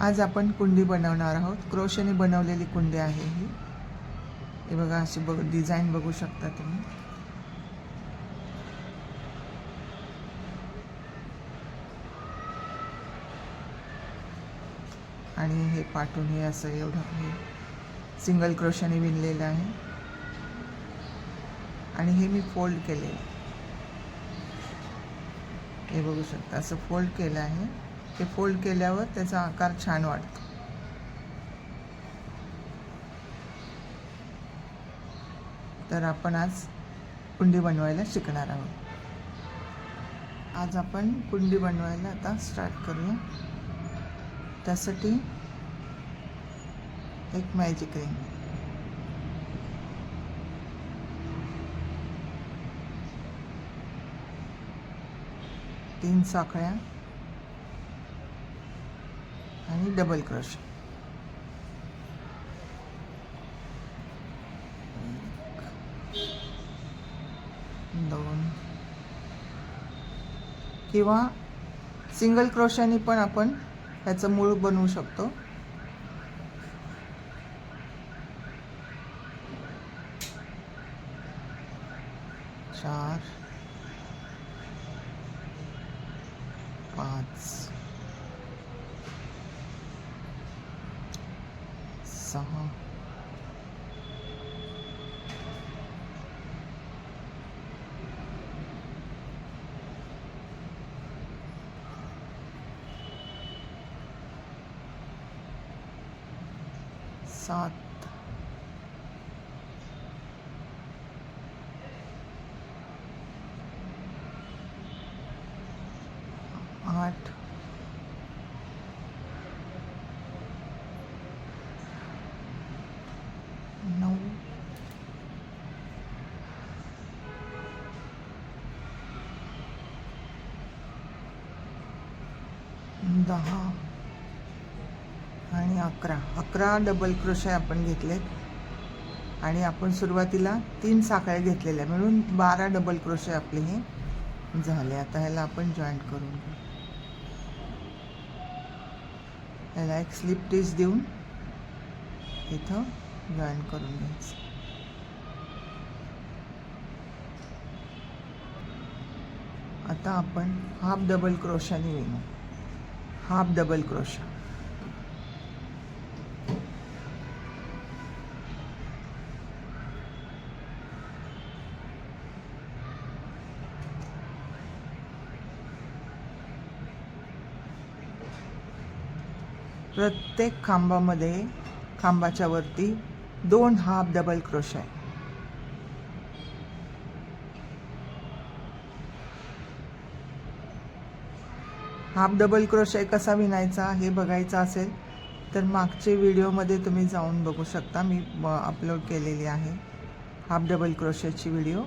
आज आपण कुंडी बनवणार आहोत. क्रोशेने बनवलेली कुंडी आहे ही. हे बघा अशी बघ डिझाईन बघू शकता तुम्ही. आणि हे पाठून हे असं एवढं हे सिंगल क्रोशाने विणलेलं आहे. आणि हे मी फोल्ड केलेलं हे बघू शकता असं फोल्ड केलं आहे. ते फोल्ड केल्यावर त्याचा आकार छान वाटतो तर आपण आज कुंडी बनवायला शिकणार आहोत. आज आपण कुंडी बनवायला आता स्टार्ट करूया. त्यासाठी एक मॅजिक रिंग तीन साखळ्या. आणि डबल क्रश. दोन. किंवा सिंगल क्रोशाने पण आपण ह्याचं मूळ बनवू शकतो. चार. पाच. सहा सात आठ अकरा. अकरा डबल क्रोशे आपण घेतलेत. आणि आपण सुरुवातीला तीन साखळ्या घेतलेल्या. मिळून बारा डबल क्रोशे आपले हे झाले. आता ह्याला आपण जॉईंट करून घेऊ. ह्याला एक स्लिप टीच देऊन इथं जॉईन करून घ्यायचं. आता आपण हाफ डबल क्रोशाने विणू हाफ डबल क्रोशा प्रत्येक खांबामध्ये खांबाच्या वरती दोन हाफ डबल क्रोश आहे. हाफ डबल क्रोशे कसा विणायचा हे बघायचं असेल तर मागचे व्हिडिओमध्ये तुम्ही जाऊन बघू शकता. मी अपलोड केलेली आहे हाफ डबल क्रोशेची व्हिडिओ.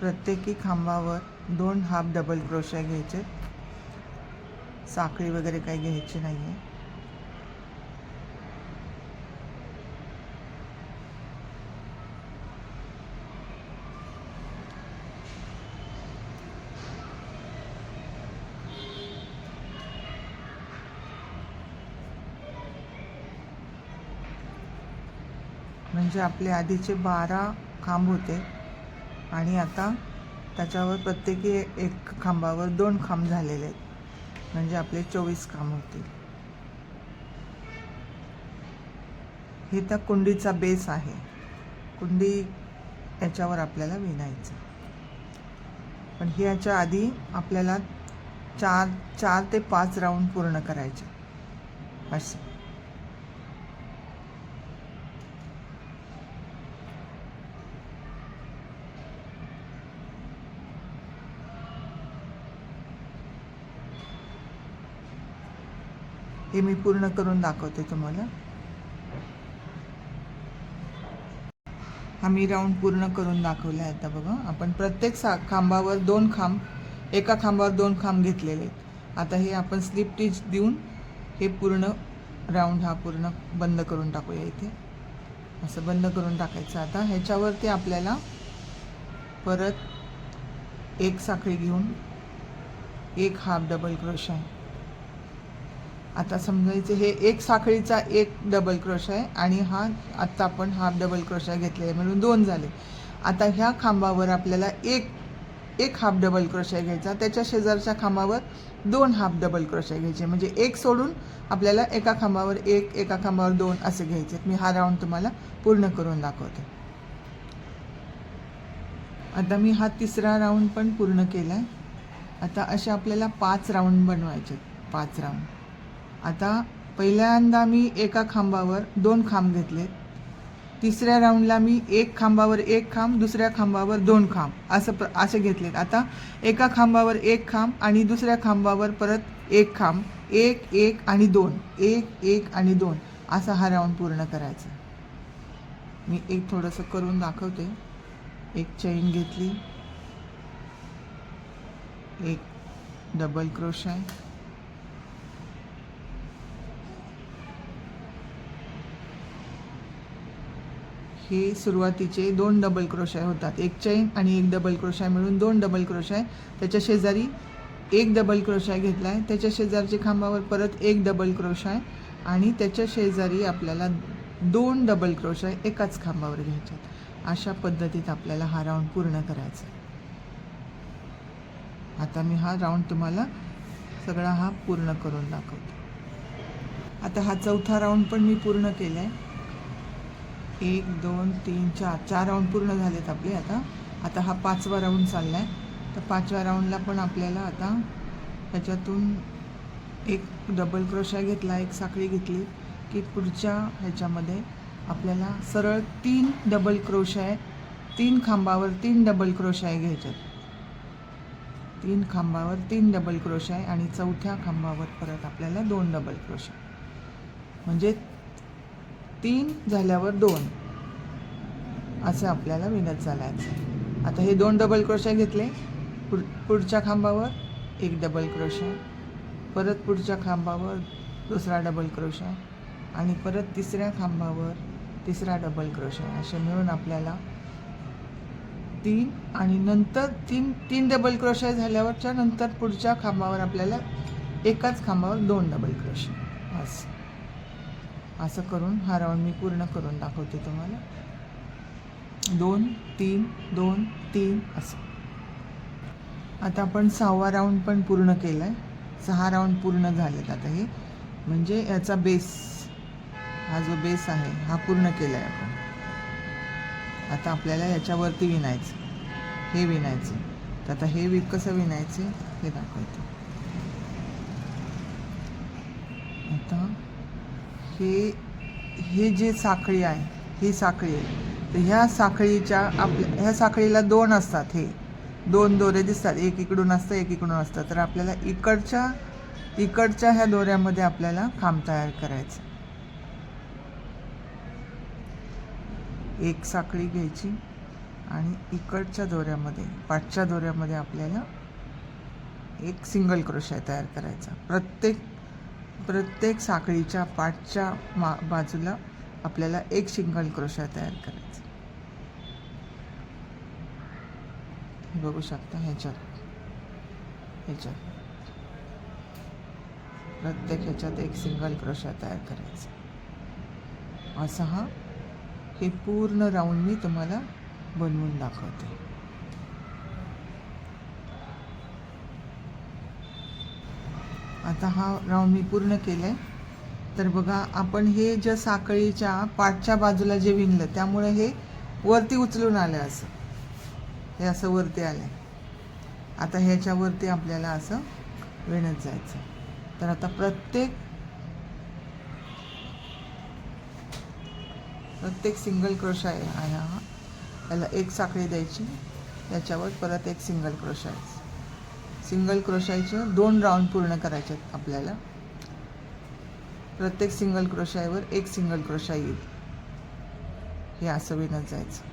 प्रत्येकी खांबावर दोन हाफ डबल क्रोशे घ्यायचे. साखळी वगैरे काही घ्यायची नाही आहे म्हणजे आपले आधीचे बारा खांब होते आणि आता त्याच्यावर प्रत्येकी एक खांबावर दोन खांब झालेले आहेत. म्हणजे आपले चोवीस काम होतील. हे त्या कुंडीचा बेस आहे. कुंडी याच्यावर आपल्याला विणायचं. पण ह्याच्या आधी आपल्याला चार चार ते पाच राऊंड पूर्ण करायचे. असं हे मी पूर्ण करून दाखवते तुम्हाला. हा मी राऊंड पूर्ण करून दाखवला आहे आता बघा. आपण प्रत्येक सा खांबावर दोन खांब एका खांबावर दोन खांब घेतलेले आहेत. आता हे आपण स्लिप टीच देऊन हे पूर्ण राऊंड हा पूर्ण बंद करून टाकूया इथे. असं बंद करून टाकायचं. आता ह्याच्यावरती आपल्याला परत एक साखळी घेऊन एक हाफ डबल क्रोश आहे आता समजायचं हे एक साखळीचा एक डबल क्रोश आहे आणि हा आत्ता आपण हाफ डबल क्रोशा घेतले म्हणून दोन झाले. आता ह्या खांबावर आपल्याला एक एक हाफ डबल क्रोशा घ्यायचा. त्याच्या शेजारच्या खांबावर दोन हाफ डबल क्रोशा घ्यायचे. म्हणजे एक सोडून आपल्याला एका खांबावर एक एका खांबावर दोन असे घ्यायचे. मी हा राऊंड तुम्हाला पूर्ण करून दाखवते. आता मी हा तिसरा राऊंड पण पूर्ण केला आहे आता असे आपल्याला पाच राऊंड बनवायचे आहेत. पाच राऊंड आता पहिल्यांदा मी एका खांबावर दोन खांब घेतले. तिसऱ्या राऊंडला मी एक खांबावर एक खांब दुसऱ्या खांबावर दोन खांब असं प्र असे घेतलेत. आता एका खांबावर एक खांब आणि दुसऱ्या खांबावर परत एक खांब. एक एक आणि दोन. एक एक आणि दोन. असा हा राऊंड पूर्ण करायचा. मी एक थोडंसं करून दाखवते. एक चैन घेतली. एक डबल क्रोशाय हे सुरुवातीचे दोन डबल क्रोशाय होतात. एक चैन आणि एक डबल क्रोशाय मिळून दोन डबल क्रोशाय त्याच्या शेजारी एक डबल क्रोशाय घेतला आहे त्याच्या शेजारच्या खांबावर परत एक डबल क्रोशाय आणि त्याच्या शेजारी आपल्याला दोन डबल क्रोशाय एकाच खांबावर घ्यायच्यात. अशा पद्धतीत आपल्याला हा राऊंड पूर्ण करायचा आहे. आता मी हा राऊंड तुम्हाला सगळा हा पूर्ण करून दाखवते. आता हा चौथा राऊंड पण मी पूर्ण केला आहे एक दोन तीन चार. चार राऊंड पूर्ण झालेत आपले आता. आता हा पाचवा राऊंड चालला आहे तर पाचव्या राऊंडला पण आपल्याला आता ह्याच्यातून एक डबल क्रोशा घेतला एक साखळी घेतली की पुढच्या ह्याच्यामध्ये आपल्याला सरळ तीन डबल क्रोशाय तीन खांबावर तीन डबल क्रोशाय घ्यायच्यात तीन खांबावर तीन डबल क्रोशाय आणि चौथ्या खांबावर परत आपल्याला दोन डबल क्रोशाय म्हणजे तीन झाल्यावर दोन. असं आपल्याला विणत चालायचं आता हे दोन डबल क्रोशा घेतले. पुढ पुढच्या खांबावर एक डबल क्रोशा परत पुढच्या खांबावर दुसरा डबल क्रोशा आणि परत तिसऱ्या खांबावर तिसरा डबल क्रोशा असे मिळून आपल्याला तीन आणि नंतर तीन तीन डबल क्रोशा झाल्यावरच्या नंतर पुढच्या खांबावर आपल्याला एकाच खांबावर दोन डबल क्रोशा असं असं करून हा राऊंड मी पूर्ण करून दाखवते तुम्हाला. दोन तीन दोन तीन असं. आता आपण सहावा राऊंड पण पूर्ण केला आहे सहा राऊंड पूर्ण झालेत आता हे. म्हणजे याचा बेस हा जो बेस आहे हा पूर्ण केला आहे आपण. आता आपल्याला याच्यावरती विणायचं. हे विणायचं. तर आता हे वीक कसं विणायचे? हे दाखवते. आता हे हे जे साखळी आहे ही साखळी आहे. तर ह्या साखळीच्या आपल्या ह्या साखळीला दोन असतात हे. दोन दोरे दिसतात. एक इकडून असतं एक इकडून असतं. तर आपल्याला इकडच्या इकडच्या ह्या दोऱ्यामध्ये आपल्याला खांब तयार करायचं. एक साखळी घ्यायची आणि इकडच्या दोऱ्यामध्ये पाठच्या दोऱ्यामध्ये आपल्याला एक सिंगल क्रोशा तयार करायचा. प्रत्येक प्रत्येक साखळीच्या पाठच्या मा बाजूला आपल्याला एक सिंगल क्रोशा तयार करायचा. बघू शकता ह्याच्यात. ह्याच्यात. प्रत्येक ह्याच्यात एक सिंगल क्रोशा तयार करायचा. असा हा. हे पूर्ण राऊंड मी तुम्हाला बनवून दाखवते. आता हा राऊंड मी पूर्ण केला आहे तर बघा आपण हे ज्या साखळीच्या पाठच्या बाजूला जे विणलं त्यामुळे हे वरती उचलून आलं असं. हे असं वरती आलं आहे आता ह्याच्यावरती आपल्याला असं विणत जायचं. तर आता प्रत्येक प्रत्येक सिंगल क्रोशा आहे हा. याला एक साखळी द्यायची त्याच्यावर परत एक सिंगल क्रोशा आहे. सिंगल क्रोशाचे दोन राऊंड पूर्ण करायचे आहेत आपल्याला. प्रत्येक सिंगल क्रोशाईवर एक सिंगल क्रोशाई येईल. हे असं विणत जायचं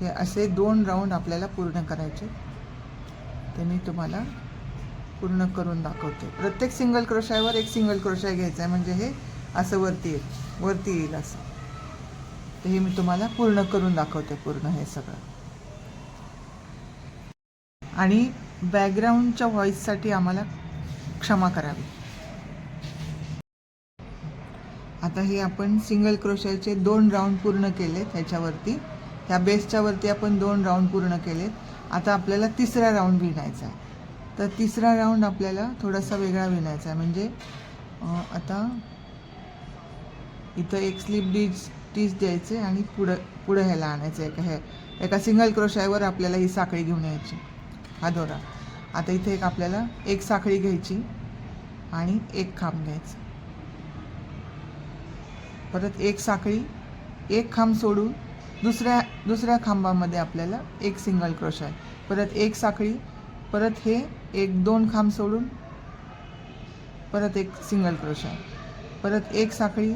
हे असे दोन राऊंड आपल्याला पूर्ण करायचे ते मी तुम्हाला पूर्ण करून दाखवते प्रत्येक सिंगल क्रोशावर एक सिंगल क्रोशा घ्यायचा आहे म्हणजे हे असं वरती येईल. वरती येईल असं. तर हे मी तुम्हाला पूर्ण करून दाखवते पूर्ण हे सगळं. आणि बॅकग्राऊंडच्या व्हॉईससाठी आम्हाला क्षमा करावी. आता हे आपण सिंगल क्रोशाचे दोन राऊंड पूर्ण केलेत ह्याच्यावरती. ह्या बेसच्या वरती आपण दोन राऊंड पूर्ण केलेत. आता आपल्याला तिसरा राऊंड विणायचा आहे. तर तिसरा राऊंड आपल्याला थोडासा वेगळा विणायचा आहे. म्हणजे आता इथं एक स्लिप डीज टीज द्यायचे आणि पुढं पुढं ह्याला आणायचं एका हे एका सिंगल क्रोशावर आपल्याला ही साखळी घेऊन यायची. हा दोरा. आता इथे एक आपल्याला एक साखळी घ्यायची आणि एक खांब घ्यायचं. परत एक साखळी एक खांब सोडून दुसऱ्या दुसऱ्या खांबामध्ये आपल्याला एक सिंगल क्रोश आहे परत एक साखळी परत हे एक दोन खांब सोडून परत एक सिंगल क्रोशा आहे परत एक साखळी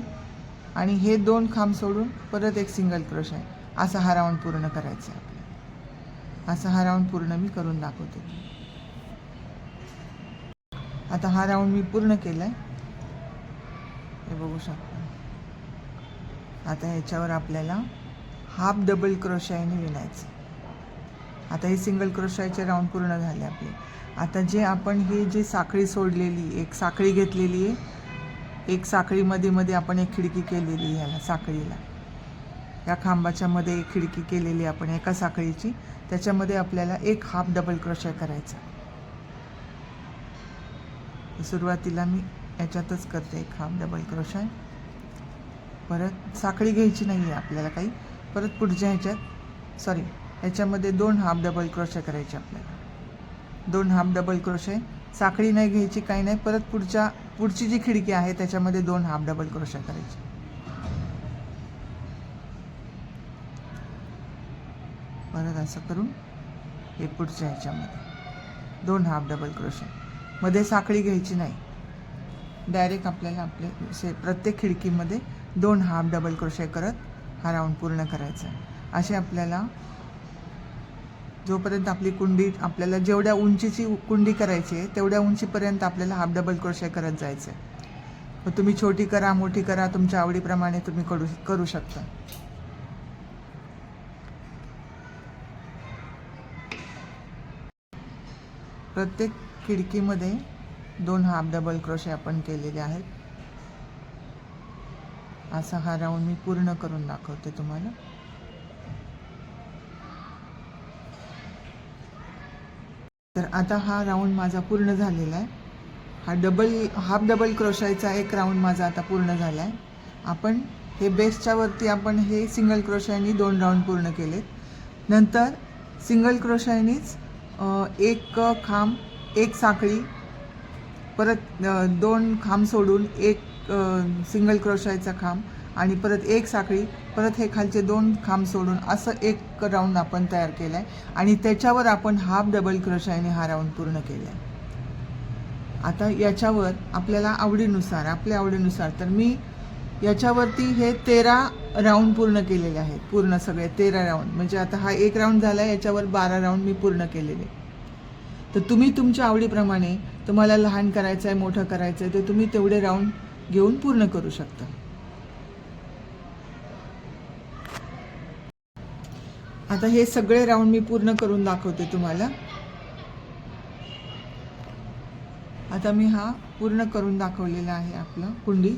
आणि हे दोन खांब सोडून परत एक सिंगल क्रोशा आहे असा हा राऊंड पूर्ण करायचा आहे आपल्याला. असा हा राऊंड पूर्ण मी करून दाखवते. आता हा राऊंड मी पूर्ण केला आहे हे बघू शकता. आता ह्याच्यावर आपल्याला हाफ डबल क्रोशाईने विणायचं. आता हे सिंगल क्रोशाईचे राऊंड पूर्ण झाले आपले. आता जे आपण ही जी साखळी सोडलेली एक साखळी घेतलेली आहे एक साखळीमध्ये मध्ये आपण एक खिडकी केलेली आहे ह्याला साखळीला. या खांबाच्या मध्ये एक खिडकी केलेली आहे आपण एका साखळीची. त्याच्यामध्ये आपल्याला एक हाफ डबल क्रोशा करायचा सुरुवातीला मी याच्यातच करते एक हाफ डबल क्रोशा परत साखळी घ्यायची नाही आहे आपल्याला काही. परत पुढच्या ह्याच्यात सॉरी ह्याच्यामध्ये दोन हाफ डबल क्रोशे करायचे आपल्याला. दोन हाफ डबल क्रोशे. साखळी नाही घ्यायची काही नाही. परत पुढच्या पुढची जी खिडकी आहे त्याच्यामध्ये दोन हाफ डबल क्रोशे करायची. परत असं करून हे पुढच्या ह्याच्यामध्ये. दोन हाफ डबल क्रोशे. मध्ये साखळी घ्यायची नाही. डायरेक्ट आपल्याला आपले से प्रत्येक खिडकीमध्ये दोन हाफ डबल क्रोशे करत हा राऊंड पूर्ण करायचा आहे. असे आपल्याला जोपर्यंत आपली कुंडी आपल्याला जेवढ्या उंचीची कुंडी करायची आहे तेवढ्या उंचीपर्यंत आपल्याला हाफ डबल क्रोशे करत जायचं आहे मग तुम्ही छोटी करा मोठी करा तुमच्या आवडीप्रमाणे तुम्ही करू करू शकता. प्रत्येक खिडकीमध्ये दोन हाफ डबल क्रोशे आपण केलेले आहेत. असा हा राऊंड मी पूर्ण करून दाखवते तुम्हाला. आता हा राऊंड माझा पूर्ण झालेला आहे. हा डबल हाफ डबल क्रोशायचा एक राऊंड माझा आता पूर्ण झाला आहे आपण हे बेस्टच्यावरती आपण हे सिंगल क्रोशायनी दोन राऊंड पूर्ण केलेत. नंतर सिंगल क्रोशायनीच एक खांब एक साखळी परत दोन खांब सोडून एक सिंगल क्रोशायचा खांब आणि परत एक साखळी परत हे खालचे दोन खांब सोडून असं एक राऊंड आपण तयार केला आहे आणि त्याच्यावर आपण हाफ डबल क्रोशाने हा राऊंड पूर्ण केला आहे आता याच्यावर आपल्याला आवडीनुसार आपल्या आवडीनुसार तर मी याच्यावरती हे तेरा राऊंड पूर्ण केलेले आहेत. पूर्ण सगळे तेरा राऊंड म्हणजे आता हा एक राऊंड झाला आहे याच्यावर बारा राऊंड मी पूर्ण केलेले. तर तुम्ही तुमच्या आवडीप्रमाणे तुम्हाला लहान करायचं आहे मोठं करायचं आहे तर तुम्ही तेवढे राऊंड घेऊन पूर्ण करू शकता. आता हे सगळे राऊंड मी पूर्ण करून दाखवते तुम्हाला. आता मी हा पूर्ण करून दाखवलेला आहे आपलं कुंडी.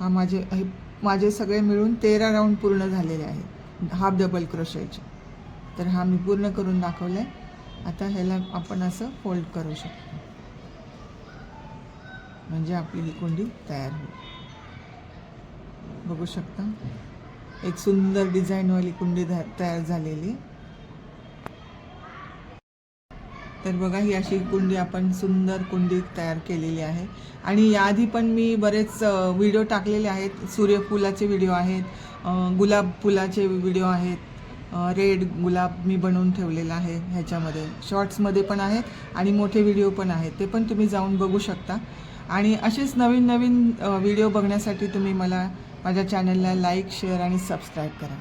हा माझे हे माझे सगळे मिळून तेरा राऊंड पूर्ण झालेले आहेत. हाफ डबल क्रोशाचे तर हा मी पूर्ण करून दाखवला आहे आता ह्याला आपण असं फोल्ड करू शकतो. म्हणजे आपली ही कुंडी तयार होईल. बघू शकता? एक सुंदर डिझाईनवाली कुंडी तयार झालेली. तर बघा ही अशी कुंडी आपण सुंदर कुंडी तयार केलेली आहे. आणि याआधी पण मी बरेच व्हिडिओ टाकलेले आहेत. सूर्यफुलाचे व्हिडिओ आहेत गुलाब फुलाचे व्हिडिओ आहेत रेड गुलाब मी बनवून ठेवलेला आहे ह्याच्यामध्ये. शॉर्ट्समध्ये पण आहेत आणि मोठे व्हिडिओ पण आहेत. ते पण तुम्ही जाऊन बघू शकता. आणि असेच नवीन नवीन व्हिडिओ बघण्यासाठी तुम्ही मला माझ्या चॅनलला लाईक शेअर आणि सबस्क्राईब करा.